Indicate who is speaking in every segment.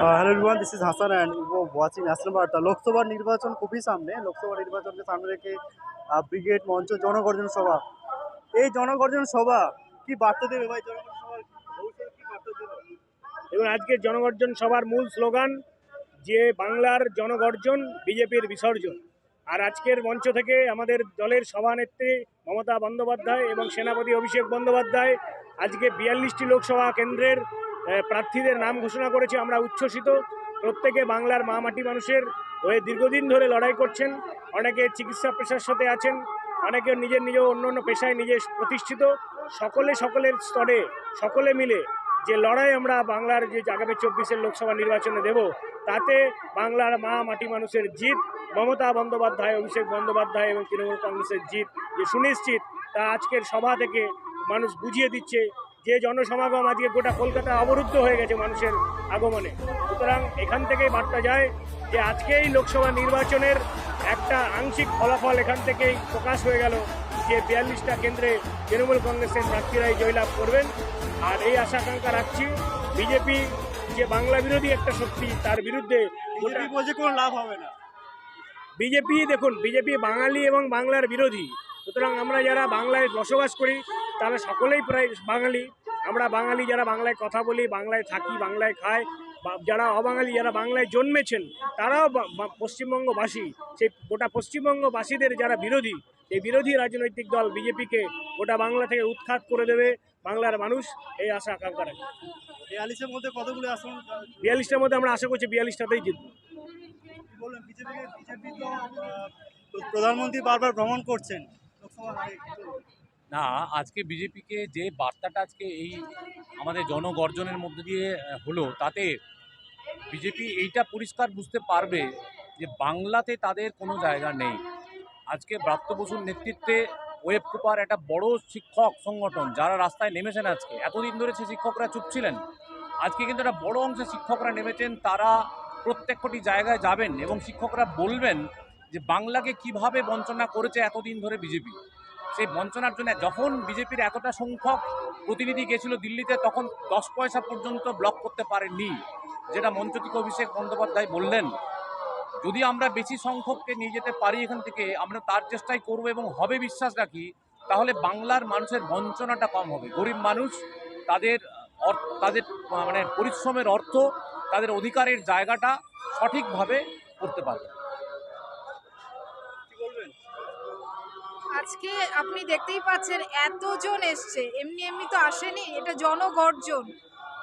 Speaker 1: Hello everyone this is Hasan and you watching national বার্তা লোকসভার নির্বাচন খুবই সামনে লোকসভা নির্বাচনকে সামনে রেখে ব্রিগেড মঞ্চ জনগর্জন সভা এই জনগর্জন সভা কি বার্তা দেবে ভাই
Speaker 2: এবং আজকের জনগর্জন সভার মূল স্লোগান যে বাংলার জনগর্জন বিজেপির বিসর্জন আর আজকের মঞ্চ থেকে আমাদের দলের সভানেত্রী মমতা বন্দ্যোপাধ্যায় এবং সেনাপতি অভিষেক বন্দ্যোপাধ্যায় আজকে বিয়াল্লিশটি লোকসভা কেন্দ্রের প্রার্থীদের নাম ঘোষণা করেছে, আমরা উচ্ছ্বসিত। প্রত্যেকে বাংলার মা মাটি মানুষের হয়ে দীর্ঘদিন ধরে লড়াই করছেন। অনেকে চিকিৎসা পেশার সাথে আছেন, অনেকে নিজের নিজ অন্য অন্য পেশায় নিজে প্রতিষ্ঠিত। সকলে সকলের স্তরে, সকলে মিলে যে লড়াই আমরা বাংলার যে আগামী চব্বিশের লোকসভা নির্বাচনে দেব, তাতে বাংলার মা মাটি মানুষের জিত, মমতা বন্দ্যোপাধ্যায়, অভিষেক বন্দ্যোপাধ্যায় এবং তৃণমূল কংগ্রেসের জিত যে সুনিশ্চিত, তা আজকের সভা থেকে মানুষ বুঝিয়ে দিচ্ছে। যে জনসমাগম আজকে গোটা কলকাতা অবরুদ্ধ হয়ে গেছে মানুষের আগমনে। সুতরাং এখান থেকেই বার্তা যায় যে আজকেই লোকসভা নির্বাচনের একটা আংশিক ফলাফল এখান থেকেই প্রকাশ হয়ে গেল যে বিয়াল্লিশটা কেন্দ্রে তৃণমূল কংগ্রেসের প্রার্থীরাই জয়লাভ করবেন। আর এই আশা আকাঙ্ক্ষা রাখছি বিজেপি যে বাংলা বিরোধী একটা শক্তি তার বিরুদ্ধে
Speaker 1: বলছে কোনো লাভ হবে না।
Speaker 2: বিজেপি দেখুন বিজেপি বাঙালি এবং বাংলার বিরোধী। সুতরাং আমরা যারা বাংলায় বসবাস করি তারা সকলেই প্রায় বাঙালি। আমরা বাঙালি যারা বাংলায় কথা বলি বাংলায় থাকি বাংলায় খাই যারা অবাঙালি যারা বাংলায় জন্মেছেন তারাও পশ্চিমবঙ্গবাসী। সেই গোটা পশ্চিমবঙ্গবাসীদের যারা বিরোধী এই বিরোধী রাজনৈতিক দল বিজেপিকে গোটা বাংলা থেকে উৎখাত করে দেবে বাংলার মানুষ এই আশা আকাঙ্ক্ষা রাখে।
Speaker 1: বিয়াল্লিশের মধ্যে কতগুলো আসন?
Speaker 2: বিয়াল্লিশটার মধ্যে আমরা আশা করছি বিয়াল্লিশটাতেই জিতবো।
Speaker 1: প্রধানমন্ত্রী বারবার ভ্রমণ করছেন।
Speaker 3: না, আজকে বিজেপিকে যে বার্তাটা আজকে এই আমাদের জনগর্জনের মধ্যে দিয়ে হলো, তাতে বিজেপি এইটা পরিষ্কার বুঝতে পারবে যে বাংলাতে তাদের কোনো জায়গা নেই। আজকে ব্রাত্য বসুর নেতৃত্বে ওয়েব কুপার একটা বড় শিক্ষক সংগঠন, যারা রাস্তায় নেমেছেন আজকে, এতদিন ধরে সে শিক্ষকরা চুপ ছিলেন। আজকে কিন্তু একটা বড় অংশে শিক্ষকরা নেমেছেন, তারা প্রত্যেকটি জায়গায় যাবেন এবং শিক্ষকরা বলবেন যে বাংলাকে কীভাবে বঞ্চনা করেছে এতদিন ধরে বিজেপি? সেই বঞ্চনার জন্য যখন বিজেপির এতটা সংখ্যক প্রতিনিধি গেছিল দিল্লিতে, তখন দশ পয়সা পর্যন্ত ব্লক করতে পারেননি, যেটা মঞ্চ থেকে অভিষেক বন্দ্যোপাধ্যায় বললেন। যদি আমরা বেশি সংখ্যককে নিয়ে যেতে পারি এখান থেকে, আমরা তার চেষ্টাই করব এবং হবে বিশ্বাস রাখি, তাহলে বাংলার মানুষের বঞ্চনাটা কম হবে। গরিব মানুষ, তাদের তাদের মানে পরিশ্রমের অর্থ, তাদের অধিকারের জায়গাটা সঠিকভাবে করতে পারবে
Speaker 1: কি বলবেন
Speaker 4: আজকে আপনি দেখতেই পাচ্ছেন এতজন এসছে এমনি এমনি তো আসেনি এটা জনগর্জন।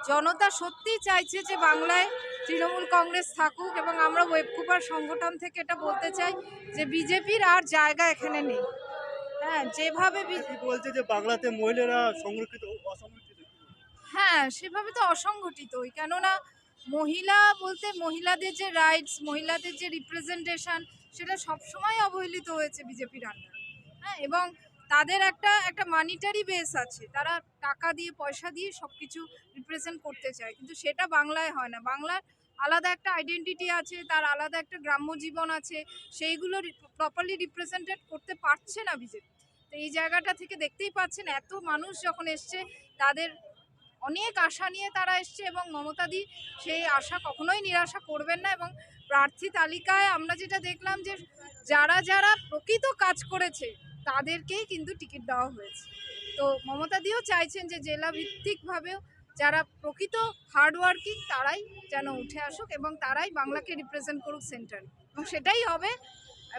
Speaker 4: জনতা সত্যিই চাইছে যে বাংলায় তৃণমূল কংগ্রেস থাকুক এবং আমরা ওয়েবকুপার সংগঠন থেকে এটা বলতে চাই যে বিজেপির আর জায়গা এখানে নেই। হ্যাঁ যেভাবে
Speaker 1: বলছে যে বাংলাতে মহিলারা সংরক্ষিত অসংরক্ষিত।
Speaker 4: হ্যাঁ সেভাবে তো অসংগঠিতই কেননা মহিলা বলতে মহিলাদের যে রাইটস মহিলাদের যে রিপ্রেজেন্টেশন সেটা সবসময় অবহেলিত হয়েছে বিজেপির আন্ডারে হ্যাঁ এবং তাদের একটা একটা মানিটারি বেস আছে। তারা টাকা দিয়ে, পয়সা দিয়ে সব কিছু রিপ্রেজেন্ট করতে চায়। কিন্তু সেটা বাংলায় হয় না। বাংলার আলাদা একটা আইডেন্টিটি আছে, তার আলাদা একটা গ্রাম্য জীবন আছে। সেইগুলো প্রপারলি রিপ্রেজেন্টেড করতে পারছে না বিজেপি। তো এই জায়গাটা থেকে দেখতেই পাচ্ছেন, এত মানুষ যখন এসছে, তাদের অনেক আশা নিয়ে তারা এসছে এবং মমতাদি সেই আশা কখনোই নিরাশা করবেন না এবং প্রার্থী তালিকায় আমরা যেটা দেখলাম যে যারা যারা প্রকৃত কাজ করেছে তাদেরকেই কিন্তু টিকিট দেওয়া হয়েছে। তো মমতাদিও চাইছেন যে জেলা ভিত্তিকভাবেও যারা প্রকৃত হার্ডওয়ার্কিং তারাই যেন উঠে আসুক এবং তারাই বাংলাকে রিপ্রেজেন্ট করুক সেন্টারে এবং সেটাই হবে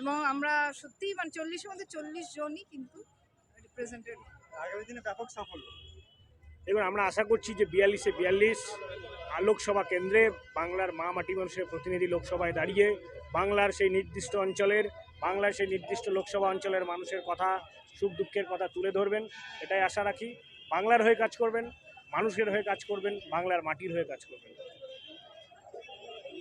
Speaker 4: এবং আমরা সত্যিই মানে চল্লিশের মধ্যে চল্লিশ জনই কিন্তু রিপ্রেজেন্টেড
Speaker 1: আগামী দিনে ব্যাপক সাফল্য।
Speaker 2: এবার আমরা আশা করছি যে বিয়াল্লিশে বিয়াল্লিশ লোকসভা কেন্দ্রে বাংলার মা মাটি মানুষের প্রতিনিধি লোকসভায় দাঁড়িয়ে বাংলার সেই নির্দিষ্ট অঞ্চলের সেই নির্দিষ্ট লোকসভা অঞ্চলের মানুষের কথা, সুখ দুঃখের কথা তুলে ধরবেন, এটাই আশা রাখি। বাংলার হয়ে কাজ করবেন, মানুষের হয়ে কাজ করবেন, বাংলার মাটির হয়ে কাজ করবেন।